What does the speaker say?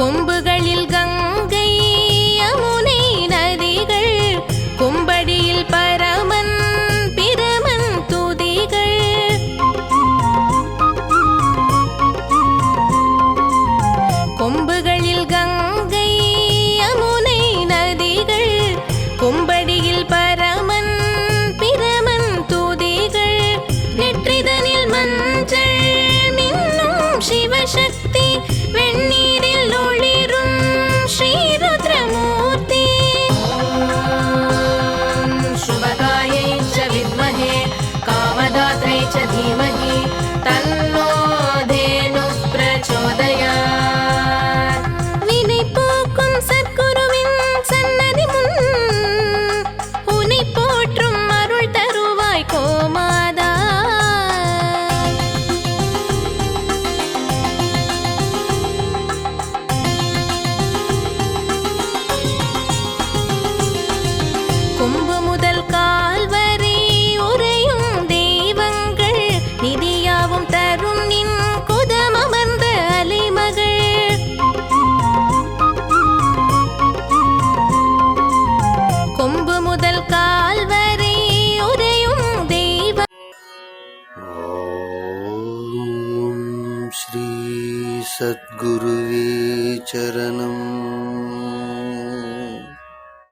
கொம்புகளில் Ganga Calvary உரையும் தெய்வங்கள் நிதியாவும் தரும் நின் குதமர்ந்த அலைமகள். கொம்பு முதல் கால்வரி உரையும் தெய்வம் ஸ்ரீ சத்குருவே சரணம்.